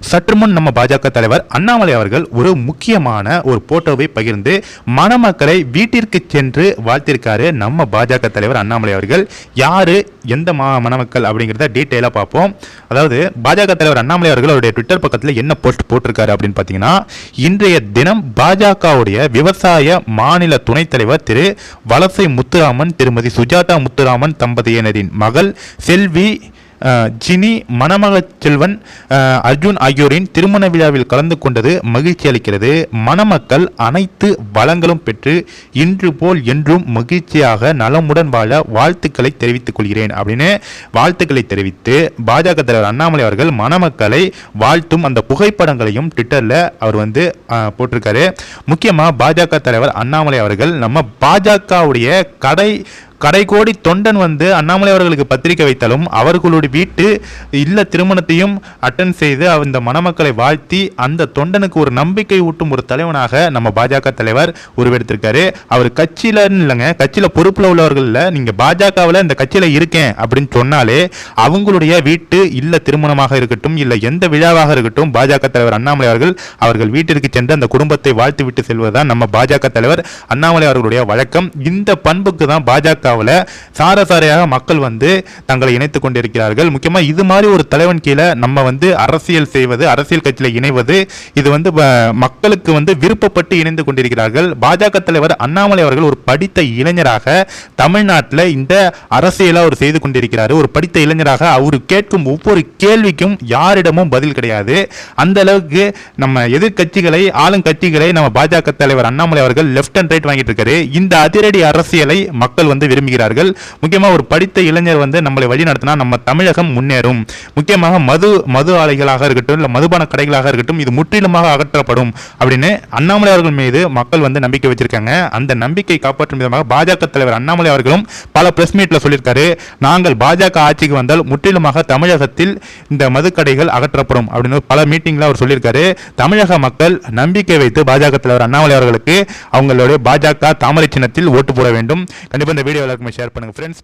சற்று முன் நம்ம பாஜக தலைவர் அண்ணாமலை அவர்கள் ஒரு முக்கியமான ஒரு போட்டோவை பகிர்ந்து மணமக்களை வீட்டிற்கு சென்று வாழ்த்திருக்காரு நம்ம பாஜக தலைவர் அண்ணாமலை அவர்கள். யாரு எந்த மா மணமக்கள் அப்படிங்கிறத டீட்டெயிலாக பார்ப்போம். அதாவது பாஜக தலைவர் அண்ணாமலை அவர்கள் அவருடைய ட்விட்டர் பக்கத்தில் என்ன போஸ்ட் போட்டிருக்காரு அப்படின்னு பார்த்தீங்கன்னா இன்றைய தினம் பாஜகவுடைய விவசாய மாநில துணைத் தலைவர் திரு வலசை முத்துராமன் திருமதி சுஜாதா முத்துராமன் தம்பதியினரின் மகள் செல்வி ஜினி மணமக செல்வன் அர்ஜுன் ஆகியோரின் திருமண விழாவில் கலந்து கொண்டது மகிழ்ச்சி அளிக்கிறது. மணமக்கள் அனைத்து வளங்களும் பெற்று இன்று போல் என்றும் மகிழ்ச்சியாக நலமுடன் வாழ வாழ்த்துக்களை தெரிவித்துக் கொள்கிறேன் அப்படின்னு வாழ்த்துக்களை தெரிவித்து பாஜக தலைவர் அண்ணாமலை அவர்கள் மணமக்களை வாழ்த்தும் அந்த புகைப்படங்களையும் ட்விட்டரில் அவர் வந்து போட்டிருக்காரு. முக்கியமாக பாஜக தலைவர் அண்ணாமலை அவர்கள் நம்ம பாஜகவுடைய கடை கடைகோடி தொண்டன் வந்து அண்ணாமலை அவர்களுக்கு பத்திரிக்கை வைத்தாலும் அவர்களுடைய வீட்டு இல்ல திருமணத்தையும் அட்டன் செய்து அந்த மணமக்களை வாழ்த்தி அந்த தொண்டனுக்கு ஒரு நம்பிக்கை ஊட்டும் ஒரு தலைவனாக நம்ம பாஜக தலைவர் உருவெடுத்திருக்காரு. அவர் கட்சியில இல்லைங்க கட்சியில பொறுப்புல உள்ளவர்கள் நீங்கள் நீங்க பாஜகவில் இந்த கட்சியில இருக்கேன் அப்படின்னு சொன்னாலே அவங்களுடைய வீட்டு இல்ல திருமணமாக இருக்கட்டும் இல்ல எந்த விழாவாக இருக்கட்டும் பாஜக தலைவர் அண்ணாமலை அவர்கள் அவர்கள் வீட்டிற்கு சென்று அந்த குடும்பத்தை வாழ்த்து விட்டு செல்வதுதான் நம்ம பாஜக தலைவர் அண்ணாமலை அவர்களுடைய வழக்கம். இந்த பண்புக்கு தான் பாஜக பாஜகவில் சாரசாரையாக மக்கள் வந்து தங்களை இணைத்துக் கொண்டிருக்கிறார்கள். முக்கியமாக இது மாதிரி ஒரு தலைவன் கீழே நம்ம வந்து அரசியல் செய்வது அரசியல் கட்சியில் இணைவது இது வந்து மக்களுக்கு வந்து விருப்பப்பட்டு இணைந்து கொண்டிருக்கிறார்கள். பாஜக தலைவர் அண்ணாமலை அவர்கள் ஒரு படித்த இளைஞராக தமிழ்நாட்டில் இந்த அரசியலை அவர் செய்து கொண்டிருக்கிறார். ஒரு படித்த இளைஞராக அவர் கேட்கும் ஒவ்வொரு கேள்விக்கும் யாரிடமும் பதில் கிடையாது. அந்த அளவுக்கு நம்ம எதிர்கட்சிகளை ஆளுங்கட்சிகளை நம்ம பாஜக தலைவர் அண்ணாமலை அவர்கள் லெஃப்ட் அண்ட் ரைட் வாங்கிட்டு இருக்காரு. இந்த அதிரடி அரசியலை மக்கள் வந்து விரும்புகிறார்கள். முக்கியமாக ஒரு படித்த இளைஞர் வந்து நம்மளை வழி நடத்தினா நம்ம தமிழகம் முன்னேறும். முக்கியமாக மது மது ஆலைகளாக இருக்கட்டும் இல்லை மதுபான கடைகளாக இருக்கட்டும் இது முற்றிலுமாக அகற்றப்படும் அப்படின்னு அண்ணாமலை அவர்கள் மீது மக்கள் வந்து நம்பிக்கை வச்சிருக்காங்க. அந்த நம்பிக்கை காப்பாற்றும் விதமாக பாஜக தலைவர் அண்ணாமலை அவர்களும் பல பிரஸ் மீட்டில் சொல்லியிருக்காரு. நாங்கள் பாஜக ஆட்சிக்கு வந்தால் முற்றிலுமாக தமிழகத்தில் இந்த மதுக்கடைகள் அகற்றப்படும் அப்படின்னு பல மீட்டிங்கில் அவர் சொல்லியிருக்காரு. தமிழக மக்கள் நம்பிக்கை வைத்து பாஜக தலைவர் அண்ணாமலை அவர்களுக்கு அவங்களுடைய பாஜக தாமரை சின்னத்தில் ஓட்டு போட வேண்டும். கண்டிப்பாக இந்த வீடியோ எல்லாருக்குமே ஷேர் பண்ணுங்க. ஃப்ரெண்ட்ஸ்